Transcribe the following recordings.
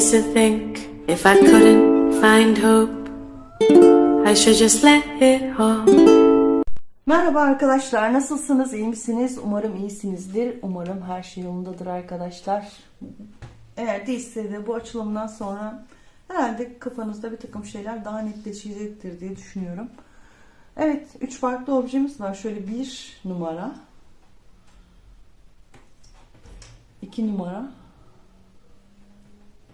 used to think if I couldn't find hope, I should just let it all. Merhaba arkadaşlar, nasılsınız? İyi misiniz? Umarım iyisinizdir. Umarım her şey yolundadır arkadaşlar. Eğer değilse de bu açılımdan sonra herhalde kafanızda bir takım şeyler daha netleşecektir diye düşünüyorum. Evet, üç farklı objemiz var. Şöyle bir numara, iki numara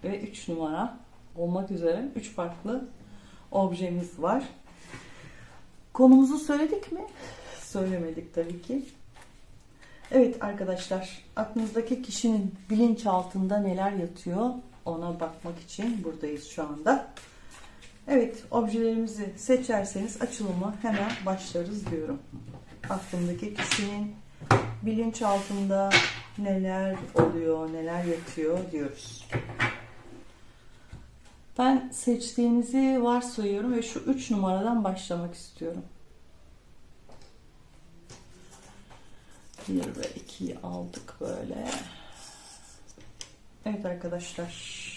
ve üç numara olmak üzere üç farklı objemiz var. Konumuzu söyledik mi? Söylemedik tabii ki. Evet arkadaşlar, aklınızdaki kişinin bilinçaltında neler yatıyor ona bakmak için buradayız şu anda. Evet, objelerimizi seçerseniz açılımı hemen başlarız diyorum. Aklımdaki kişinin bilinçaltında neler oluyor, neler yatıyor diyoruz. Ben seçtiğinizi varsayıyorum ve şu 3 numaradan başlamak istiyorum. 1 ve 2'yi aldık böyle. Evet arkadaşlar.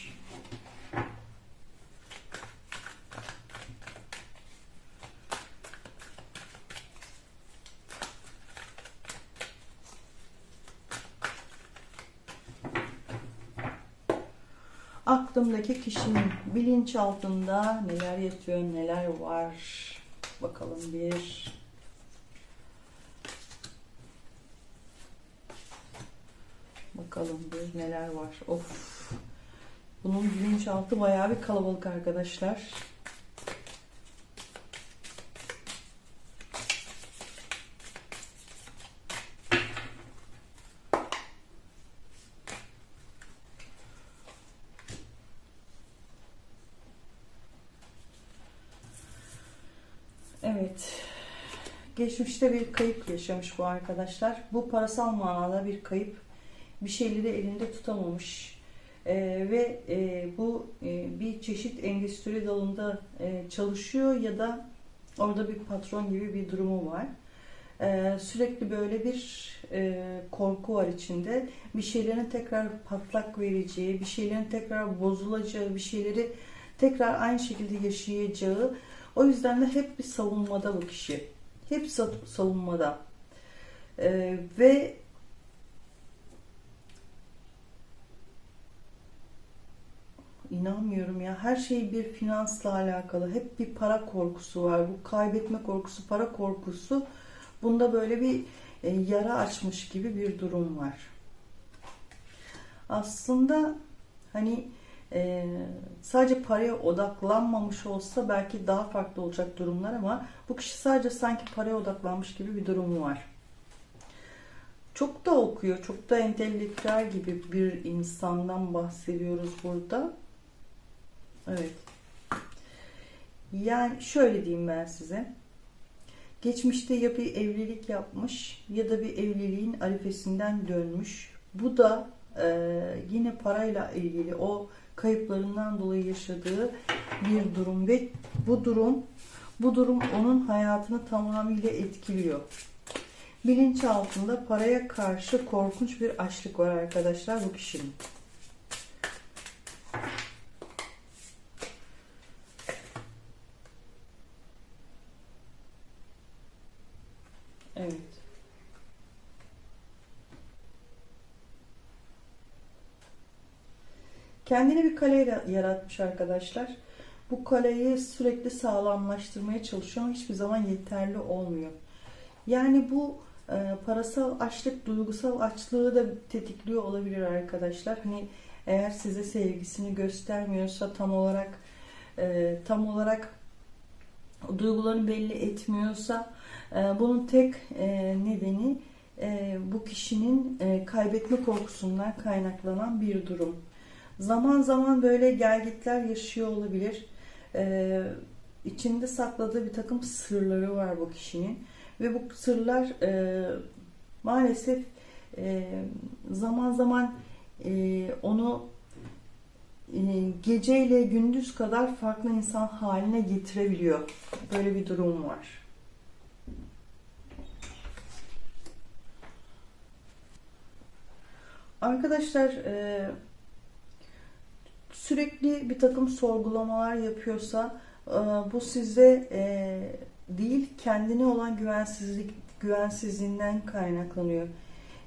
Aklımdaki kişinin bilinçaltında neler yatıyor, neler var. Bakalım bir. Bakalım bir neler var. Of. Bunun bilinçaltı bayağı bir kalabalık arkadaşlar. Evet. Geçmişte bir kayıp yaşamış bu arkadaşlar. Bu parasal manada bir kayıp. Bir şeyleri elinde tutamamış. Ee, ve e, bu e, bir çeşit endüstri dalında e, çalışıyor ya da orada bir patron gibi bir durumu var. Ee, sürekli böyle bir e, korku var içinde. Bir şeylerin tekrar patlak vereceği, bir şeylerin tekrar bozulacağı, bir şeyleri tekrar aynı şekilde yaşayacağı o yüzden de hep bir savunmada bu kişi. Hep sa- savunmada. Ee, ve inanmıyorum ya her şey bir finansla alakalı. Hep bir para korkusu var. Bu kaybetme korkusu, para korkusu. Bunda böyle bir e, yara açmış gibi bir durum var. Aslında hani ee, sadece paraya odaklanmamış olsa belki daha farklı olacak durumlar ama bu kişi sadece sanki paraya odaklanmış gibi bir durumu var. Çok da okuyor, çok da entelektüel gibi bir insandan bahsediyoruz burada. Evet. Yani şöyle diyeyim ben size. Geçmişte ya bir evlilik yapmış ya da bir evliliğin arifesinden dönmüş. Bu da e, yine parayla ilgili o kayıplarından dolayı yaşadığı bir durum ve bu durum bu durum onun hayatını tamamıyla etkiliyor. Bilinç altında paraya karşı korkunç bir açlık var arkadaşlar bu kişinin. Evet. Kendine bir kale yaratmış arkadaşlar. Bu kaleyi sürekli sağlamlaştırmaya çalışıyor ama hiçbir zaman yeterli olmuyor. Yani bu e, parasal açlık, duygusal açlığı da tetikliyor olabilir arkadaşlar. Hani eğer size sevgisini göstermiyorsa tam olarak e, tam olarak duygularını belli etmiyorsa e, bunun tek e, nedeni e, bu kişinin e, kaybetme korkusundan kaynaklanan bir durum. Zaman zaman böyle gelgitler yaşıyor olabilir. Ee, içinde sakladığı bir takım sırları var bu kişinin. Ve bu sırlar e, maalesef e, zaman zaman e, onu e, geceyle gündüz kadar farklı insan haline getirebiliyor. Böyle bir durum var. Arkadaşlar e, sürekli bir takım sorgulamalar yapıyorsa e, bu size e, değil kendine olan güvensizlik güvensizliğinden kaynaklanıyor.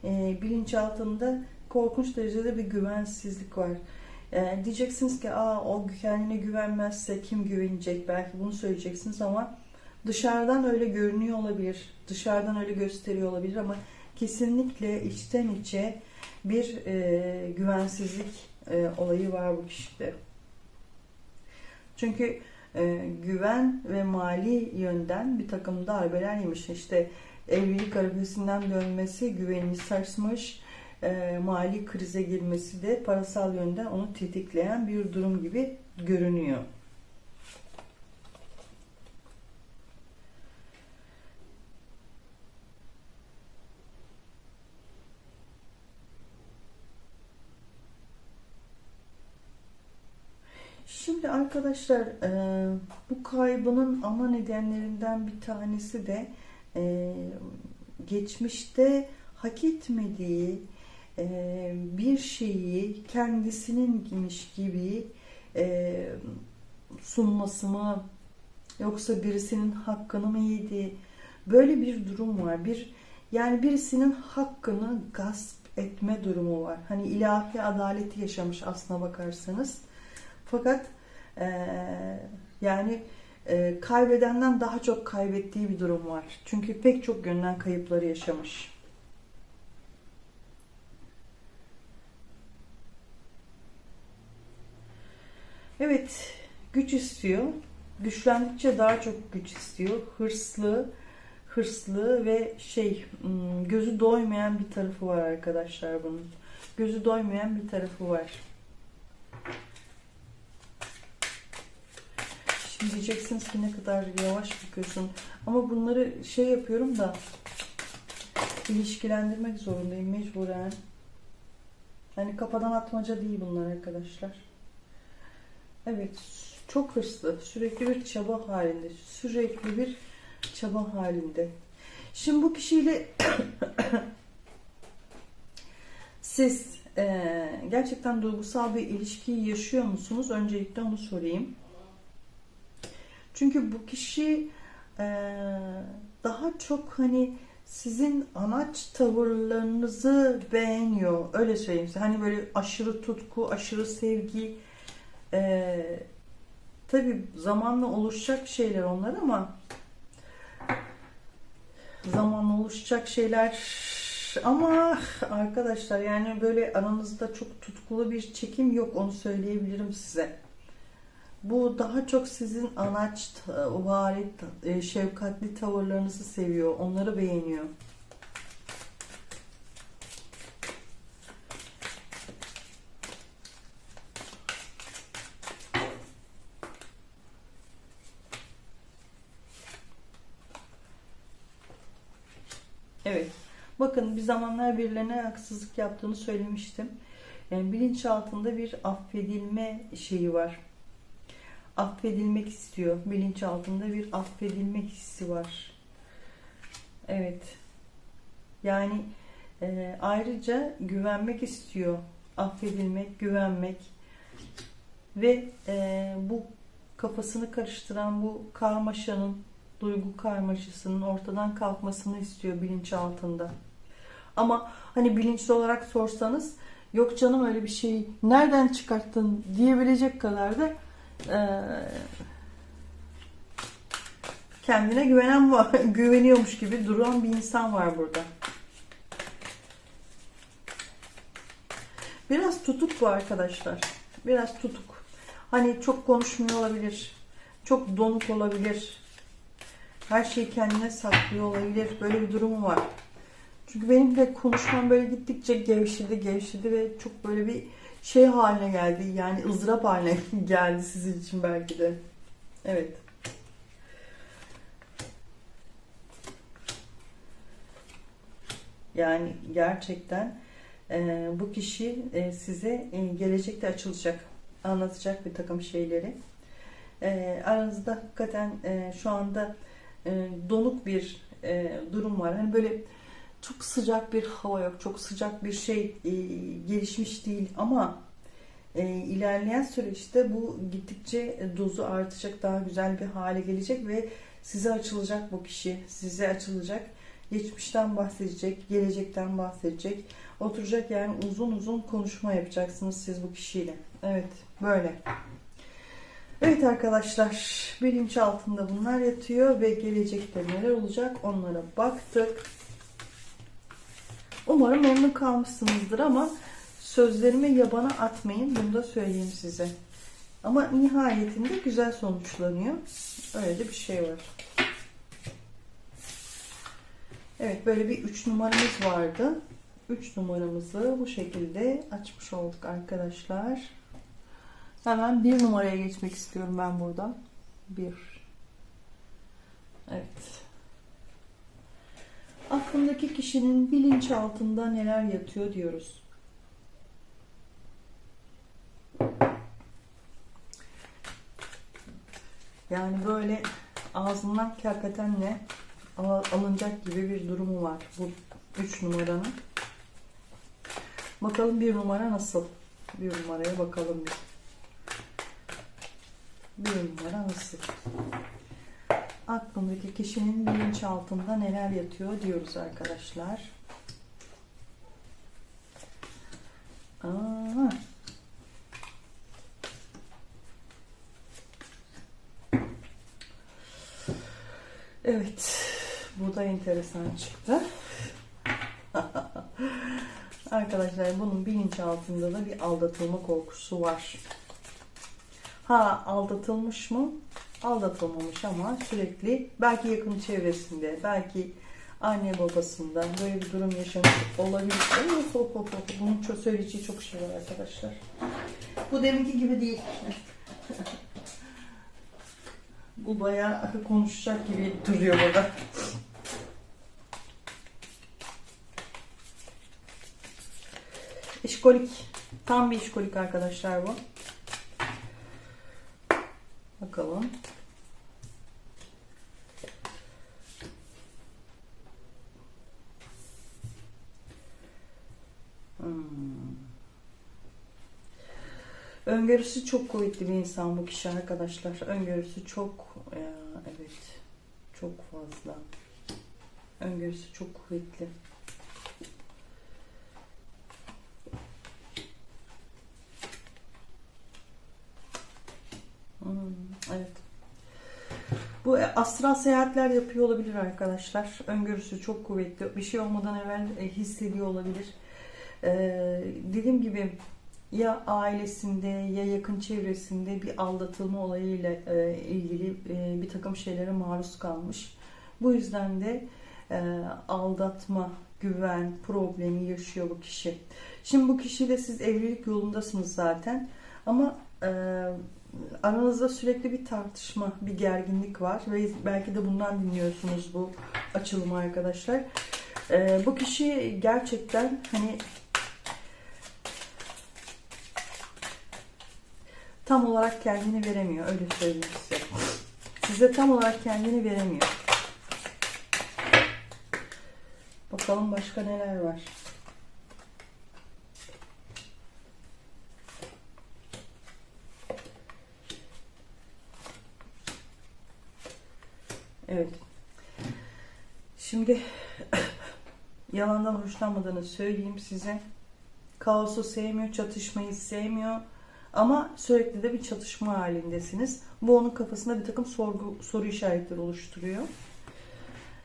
E, bilinçaltında korkunç derecede bir güvensizlik var. Diyeceksiniz ki Aa, o kendine güvenmezse kim güvenecek? Belki bunu söyleyeceksiniz ama dışarıdan öyle görünüyor olabilir. Dışarıdan öyle gösteriyor olabilir ama kesinlikle içten içe bir e, güvensizlik e, olayı var bu kişide. Çünkü e, güven ve mali yönden bir takım darbeler yemiş. İşte evlilik arifesinden dönmesi güvenini sarsmış, e, mali krize girmesi de parasal yönden onu tetikleyen bir durum gibi görünüyor. Şimdi arkadaşlar e, bu kaybının ana nedenlerinden bir tanesi de e, geçmişte hak etmediği e, bir şeyi kendisininmiş gibi e, sunması mı yoksa birisinin hakkını mı yedi? Böyle bir durum var. Bir yani birisinin hakkını gasp etme durumu var. Hani ilahi adaleti yaşamış aslına bakarsanız. Fakat eee, yani eee, kaybedenden daha çok kaybettiği bir durum var. Çünkü pek çok yönden kayıpları yaşamış. Evet, güç istiyor. Güçlendikçe daha çok güç istiyor. Hırslı, hırslı ve şey hmm, gözü doymayan bir tarafı var arkadaşlar bunun. Gözü doymayan bir tarafı var. Şimdi diyeceksiniz ki ne kadar yavaş bakıyorsun. Ama bunları şey yapıyorum da ilişkilendirmek zorundayım mecburen. Yani kafadan atmaca değil bunlar arkadaşlar. Evet, çok hırslı, sürekli bir çaba halinde, sürekli bir çaba halinde. Şimdi bu kişiyle siz eee, gerçekten duygusal bir ilişkiyi yaşıyor musunuz? Öncelikle onu sorayım. Çünkü bu kişi eee, daha çok hani sizin anaç tavırlarınızı beğeniyor. Öyle söyleyeyim size. Hani böyle aşırı tutku, aşırı sevgi. Eee tabii zamanla oluşacak şeyler onlar ama zamanla oluşacak şeyler ama arkadaşlar yani böyle aranızda çok tutkulu bir çekim yok onu söyleyebilirim size. Bu daha çok sizin anaç, vari, e, şefkatli tavırlarınızı seviyor. Onları beğeniyor. Evet. Bakın bir zamanlar birilerine haksızlık yaptığını söylemiştim. Yani bilinçaltında bir affedilme şeyi var affedilmek istiyor. Bilinçaltında bir affedilmek hissi var. Evet. Yani e, ayrıca güvenmek istiyor. Affedilmek, güvenmek ve e, bu kafasını karıştıran bu karmaşanın, duygu karmaşasının ortadan kalkmasını istiyor bilinçaltında. Ama hani bilinçli olarak sorsanız yok canım öyle bir şeyi nereden çıkarttın diyebilecek kadar da kendine güvenen var, güveniyormuş gibi duran bir insan var burada. Biraz tutuk bu arkadaşlar. Biraz tutuk. Hani çok konuşmuyor olabilir. Çok donuk olabilir. Her şeyi kendine saklıyor olabilir. Böyle bir durumu var. Çünkü benim de konuşmam böyle gittikçe gevşedi gevşedi ve çok böyle bir şey haline geldi. Yani ızdırap haline geldi sizin için belki de. Evet. Yani gerçekten e, bu kişi e, size e, gelecekte açılacak, anlatacak bir takım şeyleri. E, aranızda hakikaten e, şu anda e, donuk bir e, durum var. Hani böyle çok sıcak bir hava yok, çok sıcak bir şey e, gelişmiş değil ama e, ilerleyen süreçte bu gittikçe dozu artacak, daha güzel bir hale gelecek ve size açılacak bu kişi, size açılacak. Geçmişten bahsedecek, gelecekten bahsedecek. Oturacak yani uzun uzun konuşma yapacaksınız siz bu kişiyle. Evet, böyle. Evet arkadaşlar, bilinç altında bunlar yatıyor ve gelecekte neler olacak onlara baktık. Umarım memnun kalmışsınızdır ama sözlerimi yabana atmayın. Bunu da söyleyeyim size. Ama nihayetinde güzel sonuçlanıyor. Öyle de bir şey var. Evet böyle bir 3 numaramız vardı. 3 numaramızı bu şekilde açmış olduk arkadaşlar. Hemen bir numaraya geçmek istiyorum ben buradan. Bir. Evet. Aklındaki kişinin bilinçaltında neler yatıyor diyoruz. Yani böyle ağzından al- alınacak gibi bir durumu var bu 3 numaranın. Bakalım bir numara nasıl? Bir numaraya bakalım bir. Bir numara nasıl? Aklındaki kişinin bilinçaltında neler yatıyor diyoruz arkadaşlar. Aa. Evet. Bu da enteresan çıktı. Arkadaşlar bunun bilinçaltında da bir aldatılma korkusu var. Ha aldatılmış mı? Aldatılmamış ama sürekli belki yakın çevresinde, belki anne babasında böyle bir durum yaşamış olabilir. Oh, oh, oh, oh. Bunun çok söyleyeceği çok şey var arkadaşlar. Bu deminki gibi değil. Bu bayağı konuşacak gibi duruyor burada. İşkolik. Tam bir işkolik arkadaşlar bu. Bakalım. Hmm. Öngörüsü çok kuvvetli bir insan bu kişi arkadaşlar. Öngörüsü çok ya, evet çok fazla. Öngörüsü çok kuvvetli. Hmm, evet. Bu astral seyahatler yapıyor olabilir arkadaşlar. Öngörüsü çok kuvvetli. Bir şey olmadan evvel e, hissediyor olabilir. Ee, dediğim gibi ya ailesinde ya yakın çevresinde bir aldatılma olayıyla e, ilgili e, bir takım şeylere maruz kalmış. Bu yüzden de e, aldatma, güven problemi yaşıyor bu kişi. Şimdi bu kişiyle siz evlilik yolundasınız zaten ama e, aranızda sürekli bir tartışma, bir gerginlik var ve belki de bundan dinliyorsunuz bu açılımı arkadaşlar. E, bu kişi gerçekten hani tam olarak kendini veremiyor. Öyle söyleyeyim size. Size tam olarak kendini veremiyor. Bakalım başka neler var. Evet. Şimdi yalandan hoşlanmadığını söyleyeyim size. Kaosu sevmiyor, çatışmayı sevmiyor. Ama sürekli de bir çatışma halindesiniz. Bu onun kafasında bir takım sorgu, soru işaretleri oluşturuyor.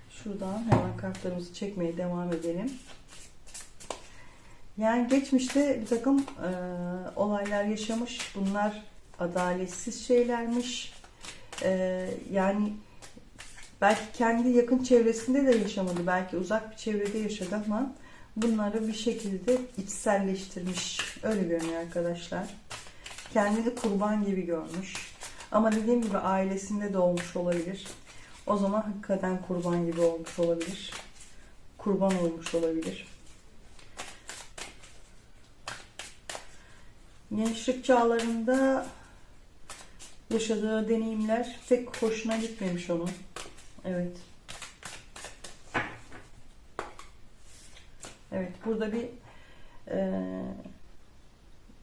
Şuradan hemen kartlarımızı çekmeye devam edelim. Yani geçmişte bir takım e, olaylar yaşamış. Bunlar adaletsiz şeylermiş. E, yani belki kendi yakın çevresinde de yaşamadı. Belki uzak bir çevrede yaşadı ama bunları bir şekilde içselleştirmiş. Öyle görünüyor arkadaşlar kendini kurban gibi görmüş. Ama dediğim gibi ailesinde de olmuş olabilir. O zaman hakikaten kurban gibi olmuş olabilir. Kurban olmuş olabilir. Gençlik çağlarında yaşadığı deneyimler pek hoşuna gitmemiş onun. Evet. Evet burada bir e,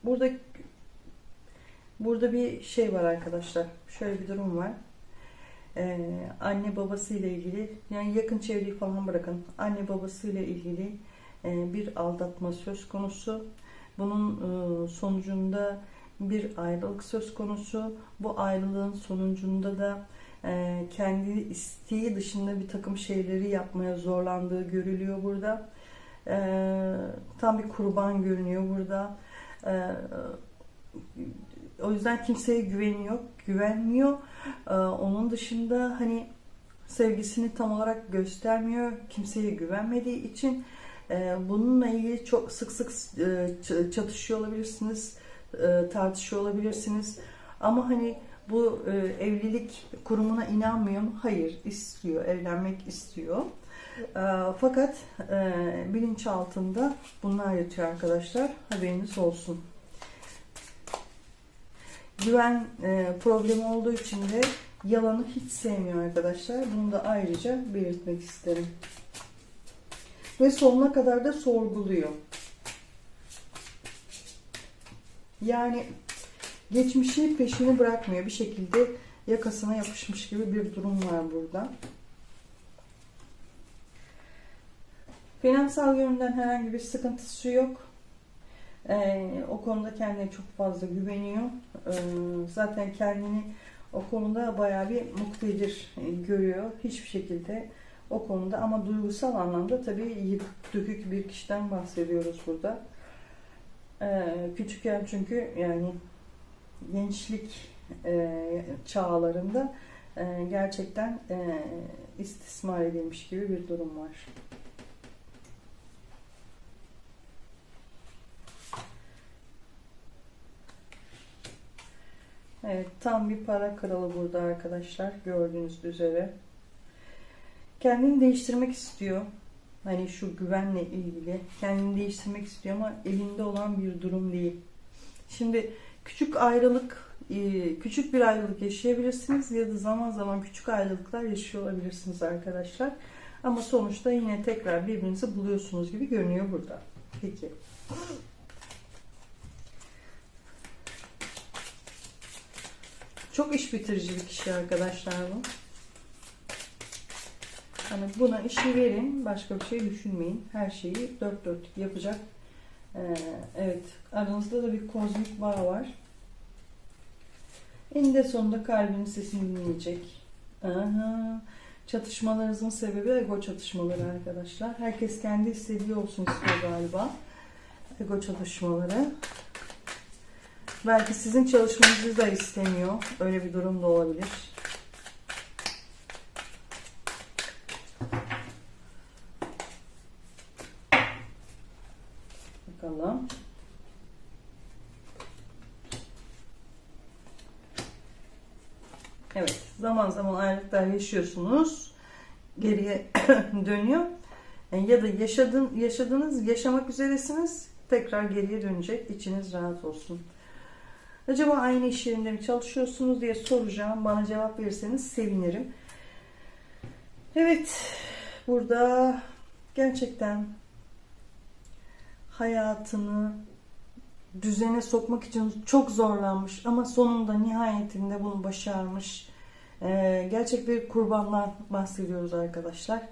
burada burada bir şey var arkadaşlar. Şöyle bir durum var. Ee, anne babasıyla ilgili yani yakın çevreyi falan bırakın. Anne babasıyla ilgili e, bir aldatma söz konusu. Bunun e, sonucunda bir ayrılık söz konusu. Bu ayrılığın sonucunda da e, kendi isteği dışında bir takım şeyleri yapmaya zorlandığı görülüyor burada. E, tam bir kurban görünüyor burada. E, o yüzden kimseye güveniyor, güvenmiyor. Onun dışında hani sevgisini tam olarak göstermiyor. Kimseye güvenmediği için bununla ilgili çok sık sık e, çatışıyor olabilirsiniz, e, tartışıyor olabilirsiniz. Ama hani bu e, evlilik kurumuna inanmıyor mu? Hayır, istiyor, evlenmek istiyor. E, fakat e, bilinç altında bunlar yatıyor arkadaşlar. Haberiniz olsun. Güven e, problemi olduğu için de yalanı hiç sevmiyor arkadaşlar. Bunu da ayrıca belirtmek isterim. Ve sonuna kadar da sorguluyor. Yani geçmişi peşini bırakmıyor. Bir şekilde yakasına yapışmış gibi bir durum var burada. Finansal yönden herhangi bir sıkıntısı yok. Ee, o konuda kendine çok fazla güveniyor. Ee, zaten kendini o konuda bayağı bir muktedir e, görüyor. Hiçbir şekilde o konuda ama duygusal anlamda tabii yıkık dökük bir kişiden bahsediyoruz burada. Ee, küçükken çünkü yani gençlik e, çağlarında e, gerçekten e, istismar edilmiş gibi bir durum var. Evet, tam bir para kralı burada arkadaşlar. Gördüğünüz üzere. Kendini değiştirmek istiyor. Hani şu güvenle ilgili. Kendini değiştirmek istiyor ama elinde olan bir durum değil. Şimdi küçük ayrılık, e, küçük bir ayrılık yaşayabilirsiniz ya da zaman zaman küçük ayrılıklar yaşıyor olabilirsiniz arkadaşlar. Ama sonuçta yine tekrar birbirinizi buluyorsunuz gibi görünüyor burada. Peki. Çok iş bitirici bir kişi arkadaşlar bu. Hani buna işi verin, başka bir şey düşünmeyin. Her şeyi dört dörtlük yapacak. Ee, evet, aranızda da bir kozmik bağ var. Eninde sonunda kalbinin sesini dinleyecek. Aha. Çatışmalarınızın sebebi ego çatışmaları arkadaşlar. Herkes kendi istediği olsun istiyor galiba. Ego çatışmaları. Belki sizin çalışmanızı da istemiyor. Öyle bir durum da olabilir. Bakalım. Evet, zaman ayrılıklar yaşıyorsunuz. Geriye dönüyor. Yani ya da yaşadın, yaşadınız, yaşamak üzeresiniz. Tekrar geriye dönecek. İçiniz rahat olsun. Acaba aynı iş yerinde mi çalışıyorsunuz diye soracağım. Bana cevap verirseniz sevinirim. Evet, burada gerçekten hayatını düzene sokmak için çok zorlanmış ama sonunda nihayetinde bunu başarmış. Ee, gerçek bir kurbandan bahsediyoruz arkadaşlar.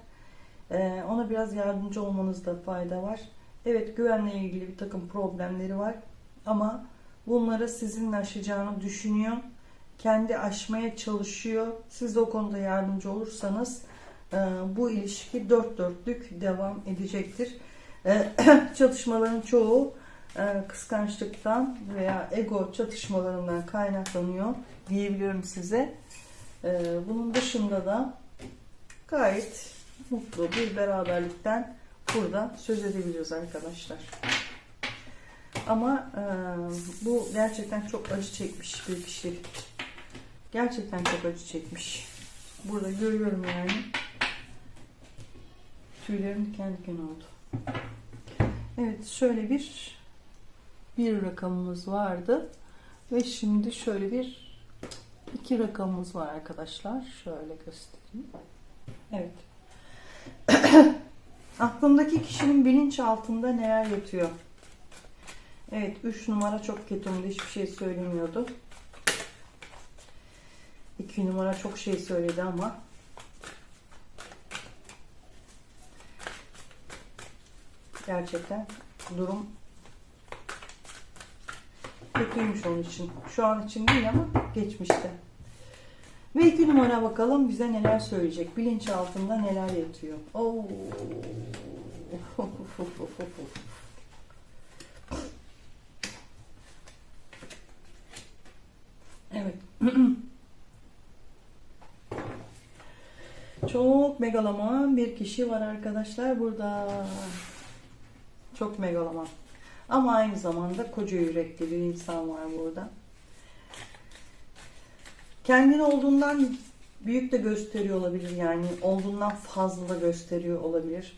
Ee, ona biraz yardımcı olmanızda fayda var. Evet güvenle ilgili bir takım problemleri var ama bunları sizinle aşacağını düşünüyor. Kendi aşmaya çalışıyor. Siz de o konuda yardımcı olursanız e, bu ilişki dört dörtlük devam edecektir. E, Çatışmaların çoğu e, kıskançlıktan veya ego çatışmalarından kaynaklanıyor diyebiliyorum size. E, Bunun dışında da gayet mutlu bir beraberlikten burada söz edebiliriz arkadaşlar. Ama e, bu gerçekten çok acı çekmiş bir kişi. Gerçekten çok acı çekmiş. Burada görüyorum yani. Tüylerim diken diken oldu. Evet şöyle bir bir rakamımız vardı. Ve şimdi şöyle bir iki rakamımız var arkadaşlar. Şöyle göstereyim. Evet. Aklımdaki kişinin bilinç altında neler yatıyor? Evet 3 numara çok ketumdu. Hiçbir şey söylemiyordu. İki numara çok şey söyledi ama gerçekten durum kötüymüş onun için. Şu an için değil ama geçmişte. Ve iki numara bakalım bize neler söyleyecek. Bilinç altında neler yatıyor. Oo. Evet. Çok megaloman bir kişi var arkadaşlar burada. Çok megaloman. Ama aynı zamanda koca yürekli bir insan var burada. Kendini olduğundan büyük de gösteriyor olabilir yani olduğundan fazla da gösteriyor olabilir.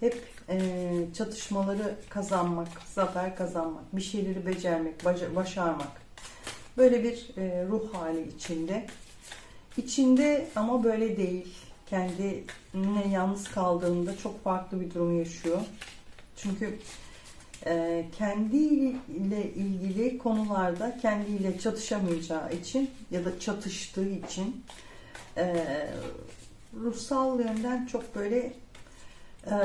Hep e, çatışmaları kazanmak, zafer kazanmak, bir şeyleri becermek, başarmak. Böyle bir e, ruh hali içinde. İçinde ama böyle değil. Kendine yalnız kaldığında çok farklı bir durum yaşıyor. Çünkü e, kendiyle ilgili konularda kendiyle çatışamayacağı için ya da çatıştığı için e, ruhsal yönden çok böyle e,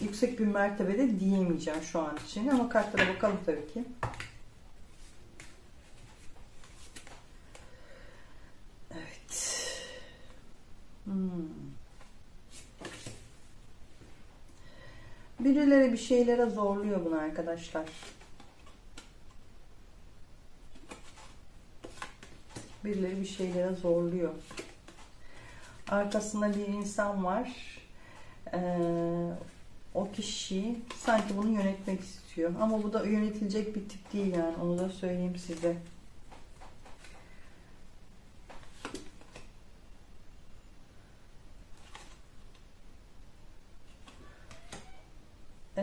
yüksek bir mertebede diyemeyeceğim şu an için ama kartlara bakalım tabii ki. Evet. Hmm. Birileri bir şeylere zorluyor bunu arkadaşlar. Birileri bir şeylere zorluyor. Arkasında bir insan var. Ee, o kişi sanki bunu yönetmek istiyor. Ama bu da yönetilecek bir tip değil yani. Onu da söyleyeyim size.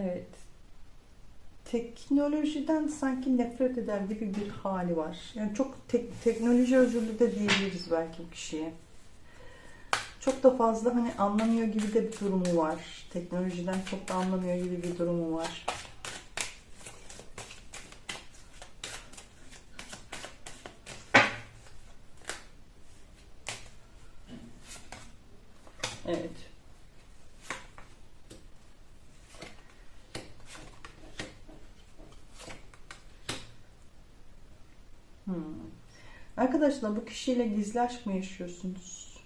Evet. Teknolojiden sanki nefret eder gibi bir hali var. Yani çok tek, teknoloji özürlü de diyebiliriz belki bu kişiye. Çok da fazla hani anlamıyor gibi de bir durumu var. Teknolojiden çok da anlamıyor gibi bir durumu var. Evet. Hmm. Arkadaşlar bu kişiyle gizli aşk mı yaşıyorsunuz?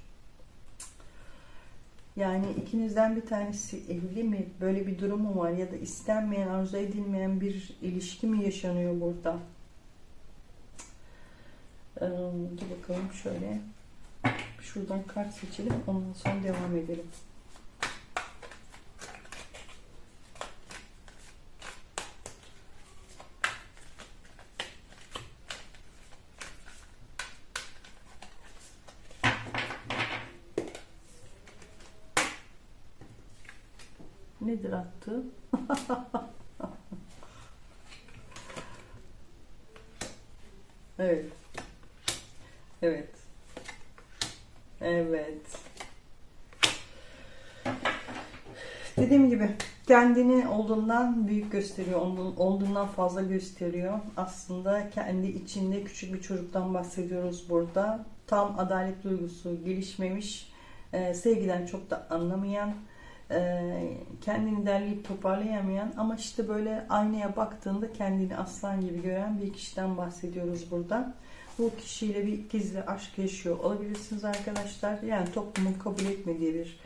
Yani ikinizden bir tanesi evli mi? Böyle bir durum mu var? Ya da istenmeyen, arzu edilmeyen bir ilişki mi yaşanıyor burada? Ee, bakalım şöyle. Şuradan kart seçelim. Ondan sonra devam edelim. Nedir attı? evet. Evet. Evet. Dediğim gibi kendini olduğundan büyük gösteriyor, olduğun- olduğundan fazla gösteriyor. Aslında kendi içinde küçük bir çocuktan bahsediyoruz burada. Tam adalet duygusu gelişmemiş, e, sevgiden çok da anlamayan, kendini derleyip toparlayamayan ama işte böyle aynaya baktığında kendini aslan gibi gören bir kişiden bahsediyoruz burada. Bu kişiyle bir gizli aşk yaşıyor olabilirsiniz arkadaşlar. Yani toplumun kabul etmediği bir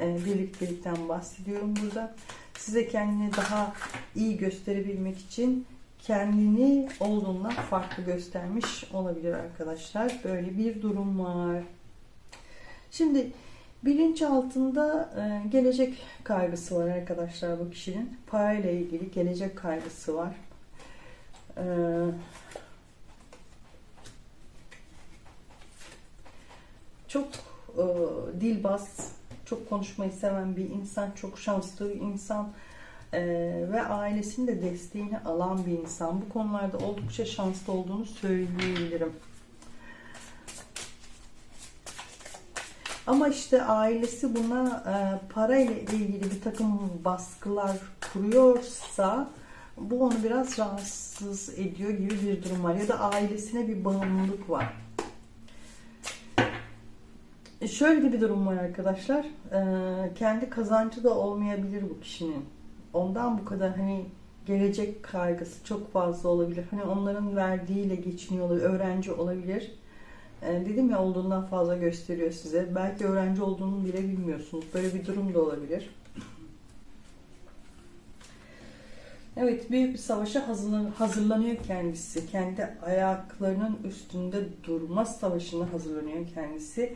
e, birliktelikten bahsediyorum burada. Size kendini daha iyi gösterebilmek için kendini olduğundan farklı göstermiş olabilir arkadaşlar. Böyle bir durum var. Şimdi bilinç altında e, gelecek kaygısı var arkadaşlar bu kişinin. Parayla ilgili gelecek kaygısı var. E, çok e, dilbaz, çok konuşmayı seven bir insan, çok şanslı bir insan ve ailesinin de desteğini alan bir insan. Bu konularda oldukça şanslı olduğunu söyleyebilirim. Ama işte ailesi buna e, para ile ilgili bir takım baskılar kuruyorsa bu onu biraz rahatsız ediyor gibi bir durum var. Ya da ailesine bir bağımlılık var. Şöyle de bir durum var arkadaşlar. Ee, kendi kazancı da olmayabilir bu kişinin. Ondan bu kadar hani gelecek kaygısı çok fazla olabilir. Hani onların verdiğiyle geçiniyor olabilir. Öğrenci olabilir. Ee, dedim ya olduğundan fazla gösteriyor size. Belki öğrenci olduğunu bile bilmiyorsunuz. Böyle bir durum da olabilir. Evet, büyük bir savaşa hazırlan- hazırlanıyor kendisi. Kendi ayaklarının üstünde durma savaşına hazırlanıyor kendisi.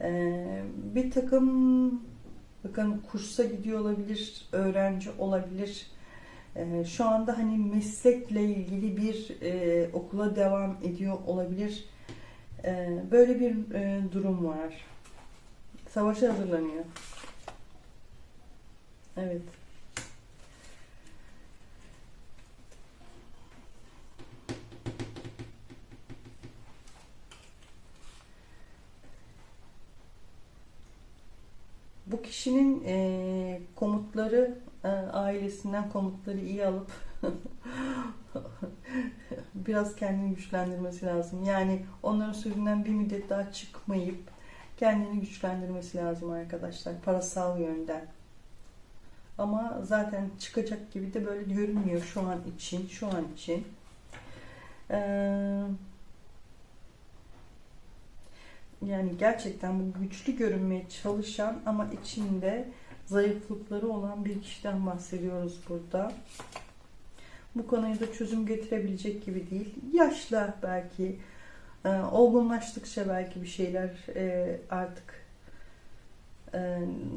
Ee, bir takım bakın kursa gidiyor olabilir, öğrenci olabilir. Ee, şu anda hani meslekle ilgili bir e, okula devam ediyor olabilir. Ee, böyle bir e, durum var. Savaşa hazırlanıyor. Evet. Bu kişinin e, komutları e, ailesinden komutları iyi alıp biraz kendini güçlendirmesi lazım. Yani onların sözünden bir müddet daha çıkmayıp kendini güçlendirmesi lazım arkadaşlar parasal yönden. Ama zaten çıkacak gibi de böyle görünmüyor şu an için. Şu an için. Ee, yani gerçekten bu güçlü görünmeye çalışan ama içinde zayıflıkları olan bir kişiden bahsediyoruz burada. Bu konuya da çözüm getirebilecek gibi değil. Yaşla belki e, olgunlaştıkça belki bir şeyler e, artık e,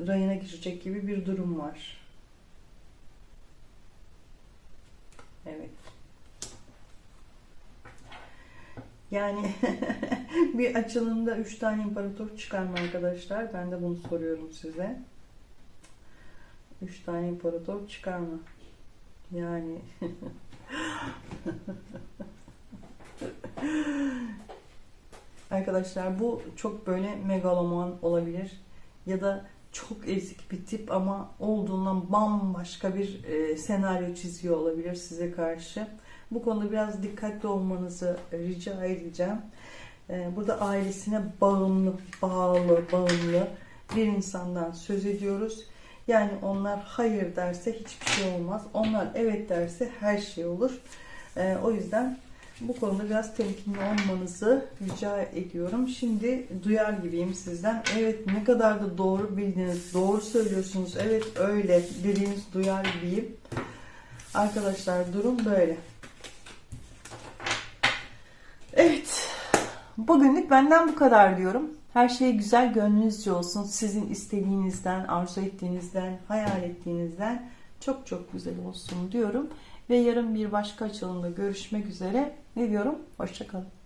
rayına girecek gibi bir durum var. Evet. Yani bir açılımda 3 tane imparator çıkar mı arkadaşlar? Ben de bunu soruyorum size. 3 tane imparator çıkar mı? Yani Arkadaşlar bu çok böyle megaloman olabilir ya da çok ezik bir tip ama olduğundan bambaşka bir e, senaryo çiziyor olabilir size karşı. Bu konuda biraz dikkatli olmanızı rica edeceğim. E, burada ailesine bağımlı, bağlı, bağımlı bir insandan söz ediyoruz. Yani onlar hayır derse hiçbir şey olmaz. Onlar evet derse her şey olur. E, o yüzden bu konuda biraz temkinli olmanızı rica ediyorum. Şimdi duyar gibiyim sizden. Evet ne kadar da doğru bildiniz, doğru söylüyorsunuz. Evet öyle dediğiniz duyar gibiyim. Arkadaşlar durum böyle. Evet. Bugünlük benden bu kadar diyorum. Her şey güzel gönlünüzce olsun. Sizin istediğinizden, arzu ettiğinizden, hayal ettiğinizden çok çok güzel olsun diyorum. Ve yarın bir başka açılımda görüşmek üzere. Ne diyorum? Hoşçakalın.